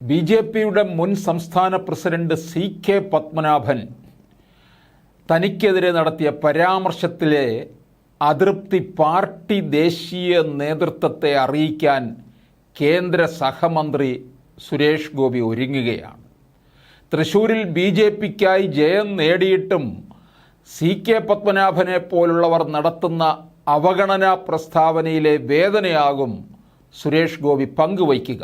B J പിയുടെ മുൻ സംസ്ഥാന പ്രസിഡന്റ് സി കെ പത്മനാഭൻ തനിക്കെതിരെ നടത്തിയ പരാമർശത്തിലെ അതൃപ്തി പാർട്ടി ദേശീയ നേതൃത്വത്തെ അറിയിക്കാൻ കേന്ദ്ര സഹമന്ത്രി സുരേഷ് ഗോപി ഒരുങ്ങുകയാണ്. തൃശൂരിൽ ബി ജെ പിക്കായി ജയം നേടിയിട്ടും സി കെ പത്മനാഭനെ പോലുള്ളവർ നടത്തുന്ന അവഗണനാ പ്രസ്താവനയിലെ വേദനയാകും സുരേഷ് ഗോപി പങ്കുവയ്ക്കുക.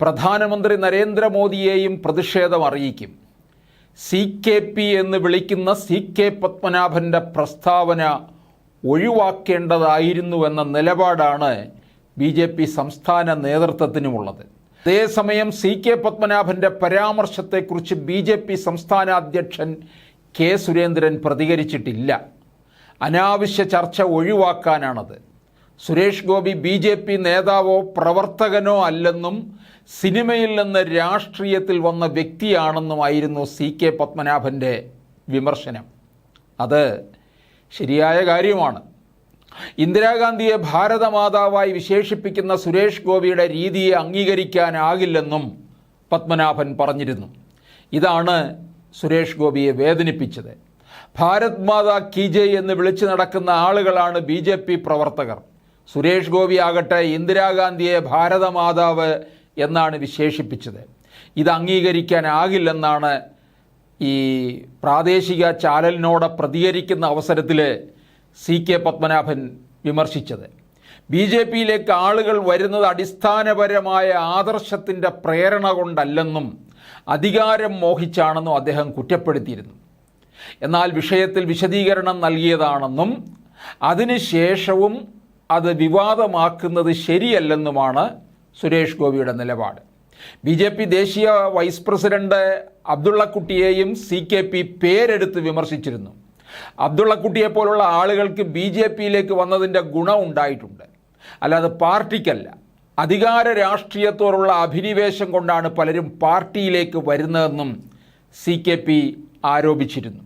പ്രധാനമന്ത്രി നരേന്ദ്രമോദിയെയും പ്രതിഷേധം അറിയിക്കും. സി കെ പി എന്ന് വിളിക്കുന്ന സി കെ പത്മനാഭന്റെ പ്രസ്താവന ഒഴിവാക്കേണ്ടതായിരുന്നുവെന്ന നിലപാടാണ് ബി ജെ പി സംസ്ഥാന നേതൃത്വത്തിനുമുള്ളത്. അതേസമയം സി കെ പത്മനാഭന്റെ പരാമർശത്തെക്കുറിച്ച് ബി ജെ പി സംസ്ഥാന അധ്യക്ഷൻ കെ സുരേന്ദ്രൻ പ്രതികരിച്ചിട്ടില്ല. അനാവശ്യ ചർച്ച ഒഴിവാക്കാനാണത്. Suresh Gopi B J P നേതാവോ പ്രവർത്തകനോ അല്ലെന്നും സിനിമയിൽ നിന്ന് രാഷ്ട്രീയത്തിൽ വന്ന വ്യക്തിയാണെന്നുമായിരുന്നു സി കെ പത്മനാഭന്റെ വിമർശനം. അത് ശരിയായ കാര്യമാണ്. ഇന്ദിരാഗാന്ധിയെ ഭാരതമാതാവായി വിശേഷിപ്പിക്കുന്ന സുരേഷ് ഗോപിയുടെ രീതിയെ അംഗീകരിക്കാനാകില്ലെന്നും പത്മനാഭൻ പറഞ്ഞിരുന്നു. ഇതാണ് സുരേഷ് ഗോപിയെ വേദനിപ്പിച്ചത്. ഭാരത് മാതാ കി ജെ എന്ന് വിളിച്ചു നടക്കുന്ന ആളുകളാണ് ബി പ്രവർത്തകർ. സുരേഷ് ഗോപി ആകട്ടെ ഇന്ദിരാഗാന്ധിയെ ഭാരതമാതാവ് എന്നാണ് വിശേഷിപ്പിച്ചത്. ഇത് അംഗീകരിക്കാനാകില്ലെന്നാണ് ഈ പ്രാദേശിക ചാനലിനോട് പ്രതികരിക്കുന്ന അവസരത്തിൽ സി കെ പത്മനാഭൻ വിമർശിച്ചത്. ബി ജെ പിയിലേക്ക് ആളുകൾ വരുന്നത് അടിസ്ഥാനപരമായ ആദർശത്തിന്റെ പ്രേരണ കൊണ്ടല്ലെന്നും അധികാരം മോഹിച്ചാണെന്നും അദ്ദേഹം കുറ്റപ്പെടുത്തിയിരുന്നു. എന്നാൽ വിഷയത്തിൽ വിശദീകരണം നൽകിയതാണെന്നും അതിനുശേഷവും അത് വിവാദമാക്കുന്നത് ശരിയല്ലെന്നുമാണ് സുരേഷ് ഗോപിയുടെ നിലപാട്. ബി ജെ പി ദേശീയ വൈസ് പ്രസിഡന്റ് അബ്ദുള്ളക്കുട്ടിയെയും സി കെ പി പേരെടുത്ത് വിമർശിച്ചിരുന്നു. അബ്ദുള്ളക്കുട്ടിയെ പോലുള്ള ആളുകൾക്ക് ബി ജെ പിയിലേക്ക് വന്നതിന്റെ ഗുണം ഉണ്ടായിട്ടുണ്ട്. അല്ലാതെ പാർട്ടിക്കല്ല. അധികാര രാഷ്ട്രീയത്തോടുള്ള അഭിനിവേശം കൊണ്ടാണ് പലരും പാർട്ടിയിലേക്ക് വരുന്നതെന്നും സി കെ പി ആരോപിച്ചിരുന്നു.